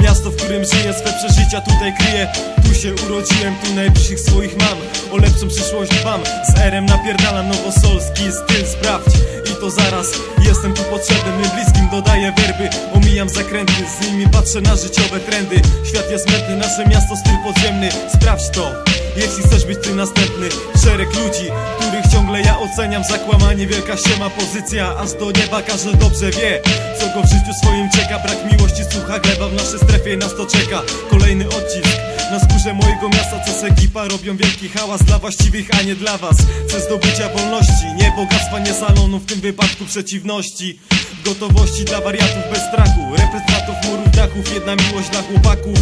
Miasto, w którym żyję, swe przeżycia tutaj kryję. Tu się urodziłem, tu najbliższych swoich mam. O lepszą przyszłość dbam, z erem napierdalam Nowosolski styl, sprawdź i to zaraz. Jestem tu potrzebny, bliskim dodaję werby. Zakręty, z nimi patrzę na życiowe trendy. Świat jest mętny, nasze miasto styl podziemny. Sprawdź to jeśli chcesz być ty następny. Szereg ludzi, których ciągle ja oceniam Zakłamanie, wielka siema pozycja Aż do nieba. Każdy dobrze wie Co go w życiu swoim czeka. Brak miłości, sucha gleba W naszej strefie nas to czeka. Kolejny odcisk na skórze mojego miasta Co ekipa robią wielki hałas Dla właściwych, a nie dla was. Chcę zdobycia wolności Nie bogactwa, nie salonu W tym wypadku przeciwności gotowości dla wariatów bez strachu. Reprezentantów murów, dachów Jedna miłość dla chłopaków.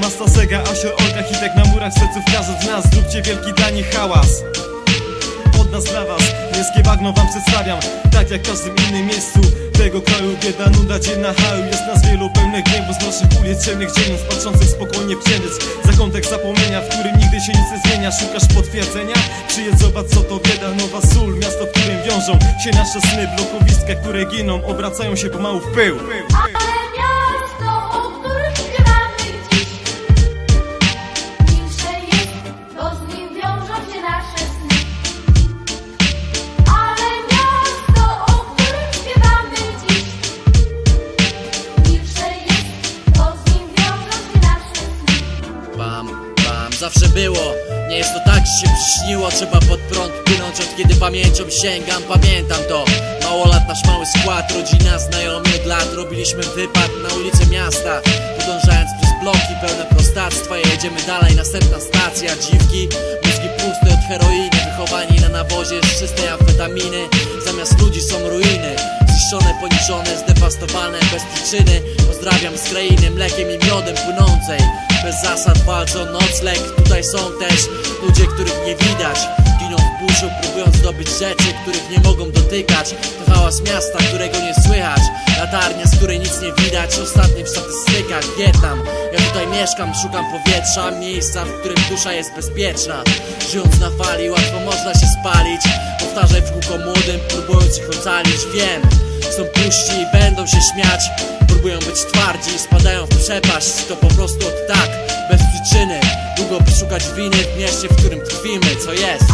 Masta Sega, Asior, Olga, Hitek na murach serców każdy z nas. Zróbcie wielki dla nich hałas Od nas dla was, miejskie bagno wam przedstawiam Tak jak w każdym innym miejscu tego kraju. Bieda, nuda, dzień na haju Jest nas wielu pełnych gniewu Z naszych ulic, ciemnych dzielnic Patrzących spokojnie w księżyc Zakątek zapomnienia, w którym nigdy się nic nie zmienia. Szukasz potwierdzenia? Przyjedź zobacz co to bieda. Nowa sól, miasto, w którym wiążą się nasze sny. Blokowiska, które giną Obracają się pomału w pył zawsze było. Nie jest to tak, że się przyśniło Trzeba pod prąd płynąć. Od kiedy pamięcią sięgam Pamiętam to. Mało lat, nasz mały skład Rodzina, znajomi od lat Robiliśmy wypad na ulicę miasta. Podążając przez bloki pełne prostactwa Jedziemy dalej, następna stacja Dziwki, mózgi puste od heroiny. Wychowani na nawozie z czystej amfetaminy. Zamiast ludzi są ruiny Zniszczone, poniżone, zdewastowane bez przyczyny. Pozdrawiam z krainy mlekiem i miodem płynącej. Bez zasad walczą nocleg Tutaj są też ludzie, których nie widać. Giną w burzu, próbując zdobyć rzeczy, których nie mogą dotykać. To hałas miasta, którego nie słychać. Latarnia, której nic nie widać Ostatni w statystykach Wietnam. Ja tutaj mieszkam, szukam powietrza Miejsca, w którym dusza jest bezpieczna. Żyjąc na fali, łatwo można się spalić. Powtarzaj w kółko młodym, próbując ich ocalić. Wiem, są puści i będą się śmiać. Próbują być twardzi, spadają w przepaść. To po prostu od tak, bez przyczyny. Długo szukać winy w mieście, w którym tkwimy, co jest